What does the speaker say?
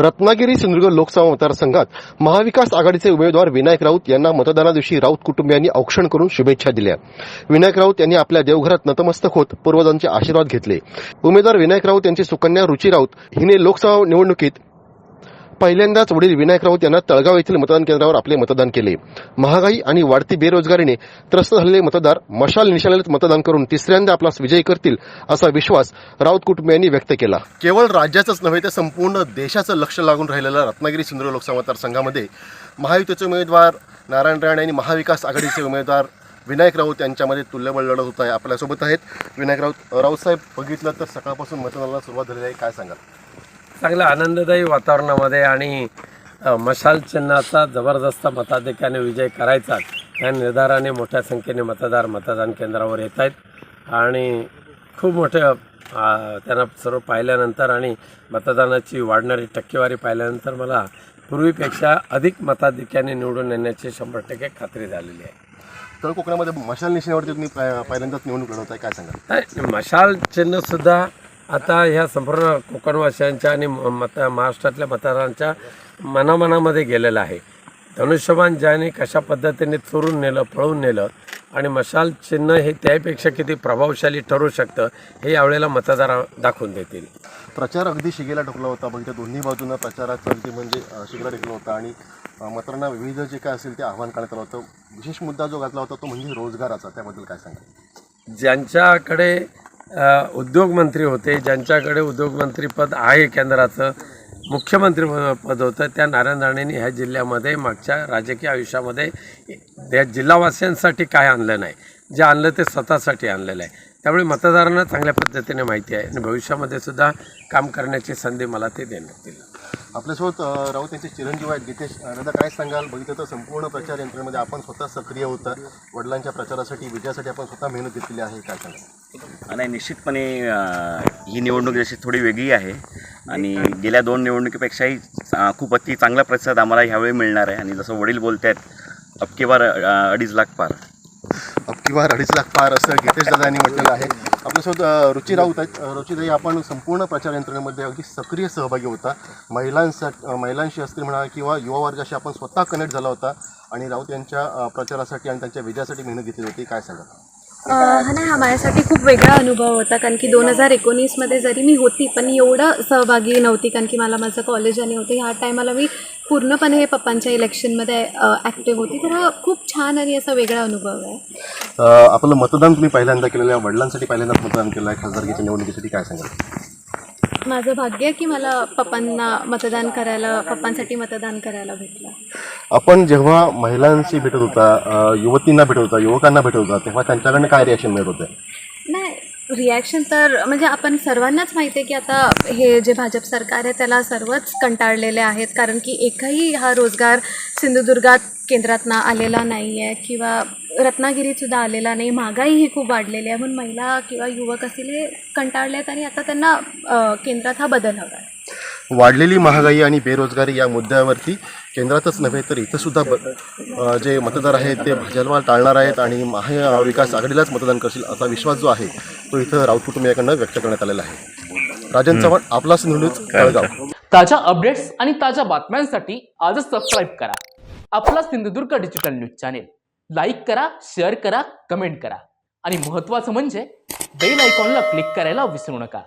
रत्नागिरी सिंधुदुर्ग लोकसभा मतदारसंघात महाविकास आघाडीचे उमेदवार विनायक राऊत यांना मतदाना दिवशी राऊत कुटुंबियांनी औक्षण करून शुभेच्छा दिल्या. विनायक राऊत यांनी आपल्या देवघरात नतमस्तक होत पूर्वजांचे आशीर्वाद घेतले. उमेदवार विनायक राऊत यांची सुकन्या रुची राऊत हिने लोकसभा निवडणुकीत पहिल्यांदाच वडील विनायक राऊत यांना तळगाव येथील मतदान केंद्रावर आपले मतदान केले. महागाई आणि वाढती बेरोजगारीने त्रस्त झालेले मतदार मशाल निशाणात मतदान करून तिसऱ्यांदा आपला विजयी करतील असा विश्वास राऊत कुटुंबियांनी व्यक्त केला. केवळ राज्याचंच नव्हे तर संपूर्ण देशाचं लक्ष लागून राहिलेलं रत्नागिरी सिंधुदुर्ग लोकसभा मतदारसंघामध्ये महायुतीचे उमेदवार नारायण राणे आणि महाविकास आघाडीचे उमेदवार विनायक राऊत यांच्यामध्ये तुल्यबळ लढत होत आहे. आपल्यासोबत आहेत विनायक राऊत राऊत साहेब बघितलं तर सकाळपासून मतदानाला सुरुवात झालेली आहे. काय सांगाल? चांगल्या आनंददायी वातावरणामध्ये आणि मशाल चिन्हाचा जबरदस्त मताधिक्याने विजय करायचा या निर्धाराने मोठ्या संख्येने मतदार मतदान केंद्रावर येत आहेत. आणि खूप मोठे अ, त्यांना सर्व पाहिल्यानंतर आणि मतदानाची वाढणारी टक्केवारी पाहिल्यानंतर मला पूर्वीपेक्षा अधिक मताधिक्याने निवडून येण्याची शंभर टक्के खात्री झालेली आहे. तर कोकणामध्ये मशाल निशाण्यावरती तुम्ही पहि- पहिल्यांदाच निवडणूक लढवत आहे काय नाही, मशाल चिन्ह सुद्धा आता ह्या संपूर्ण कोकणवासियांच्या आणि म- मत महाराष्ट्रातल्या मतदारांच्या मनामनामध्ये गेलेलं आहे. धनुष्यबाण ज्याने कशा पद्धतीने चोरून नेलं पळून नेलं आणि मशाल चिन्ह हे त्यापेक्षा किती प्रभावशाली ठरू शकतं हे यावेळेला मतदार दाखवून देतील. प्रचार अगदी शिगेला टोकला होता म्हणजे दोन्ही बाजूंना प्रचाराचा अगदी म्हणजे शिगेला टेकला होता आणि मतदारांना विविध जे काय असेल ते आव्हान करण्यात आलं होतं. विशेष मुद्दा जो घातला होता तो म्हणजे रोजगाराचा त्याबद्दल काय सांगाल? ज्यांच्याकडे उद्योगमंत्री होते ज्यांच्याकडे उद्योगमंत्रीपद आहे केंद्राचं मुख्यमंत्री पद होतं त्या नारायण राणेंनी ह्या जिल्ह्यामध्ये मागच्या राजकीय आयुष्यामध्ये या जिल्हावासियांसाठी काय आणलं नाही. जे आणलं ते स्वतःसाठी आणलेलं आहे. त्यामुळे मतदारांना चांगल्या पद्धतीने माहिती आहे आणि भविष्यामध्ये सुद्धा काम करण्याची संधी मला ते देण्यात येईल. आपल्यासोबत राऊत यांचे चिरंजीव आहेत गीतेश. दादा काय सांगाल? बघितलं तर संपूर्ण प्रचार यंत्रणेमध्ये आपण स्वतः सक्रिय होता. वडिलांच्या प्रचारासाठी विजयासाठी आपण स्वतः मेहनत घेतलेली आहे. काय सांगाल? नाही निश्चितपणे ही निवडणूक जशी थोडी वेगळी आहे आणि गेल्या दोन निवडणुकीपेक्षाही खूप अति चांगला प्रतिसाद आम्हाला ह्यावेळी मिळणार आहे. आणि जसं वडील बोलत आहेत अबकी बार अं, अडीच लाख पार. अबकी बार अडीच लाख पार असं गितेश दादा यांनी म्हटलेलं आहे. आपल्यासोबत रुची राऊत आहेत. अ, रुचीताई आपण संपूर्ण प्रचार यंत्रणेमध्ये अगदी सक्रिय सहभागी होता. महिलांसाठी महिलांशी असतील म्हणा किंवा युवा वर्गाशी आपण स्वतः कनेक्ट झाला होता आणि राऊत यांच्या प्रचारासाठी आणि त्यांच्या विजयासाठी मेहनत घेतली होती. काय सांगा हा नाही हा माझ्यासाठी खूप वेगळा अनुभव होता कारण की दोन हजार एकोणीसमध्ये जरी मी होती पण एवढं सहभागी नव्हती कारण की मला माझं कॉलेज आणि होतं ह्या टायमाला मी पूर्णपणे पप्पांच्या इलेक्शनमध्ये ॲक्टिव्ह होती. तर हा खूप छान आणि असा वेगळा अनुभव आहे. आपलं मतदान तुम्ही पहिल्यांदा केलेलं आहे वडिलांसाठी पहिल्यांदाच मतदान केलं आहे खासदारकीच्या निवडणुकीसाठी काय सांगाल? माझं भाग्य आहे की मला पप्पांना मतदान करायला पप्पांसाठी मतदान करायला भेटलं. आपण जेव्हा महिलांशी भेटत होता अ, युवतींना भेटत होता युवकांना भेटत होता तेव्हा त्यांच्याकडनं काय रिॲक्शन मिळत होते? रिॲक्शन तर म्हणजे आपण सर्वांनाच माहिती आहे की आता हे जे भाजप सरकार आहे त्याला सर्वच कंटाळलेले आहेत. कारण की एकही हा रोजगार सिंधुदुर्गात केंद्रातनं आलेला नाही आहे किंवा रत्नागिरीतसुद्धा आलेला नाही महागाई ही खूप वाढलेली आहे. म्हणून महिला किंवा युवक असतील हे कंटाळले आहेत आणि आता त्यांना केंद्रात हा बदल हवा आहे. वाढलेली महागाई आणि बेरोजगारी या मुद्द्यावरती केंद्रातच नव्हे तर इथंसुद्धा ब- जे मतदार आहेत ते भाजपला टाळणार आहेत आणि महाविकास आघाडीलाच मतदान करतील असा विश्वास जो आहे तो इथं राऊत कुटुंबियाकडनं व्यक्त करण्यात आलेला आहे. राजन चव्हाण आपला सिंधुदुर्ग तळगाव. ताज्या अपडेट्स आणि ताज्या बातम्यांसाठी आजच सबस्क्राईब करा. आपला Sindhudurg digital news channel like करा शेअर करा कमेंट करा. आणि महत्त्वाचं म्हणजे बेल आयकॉनला क्लिक करायला विसरू नका.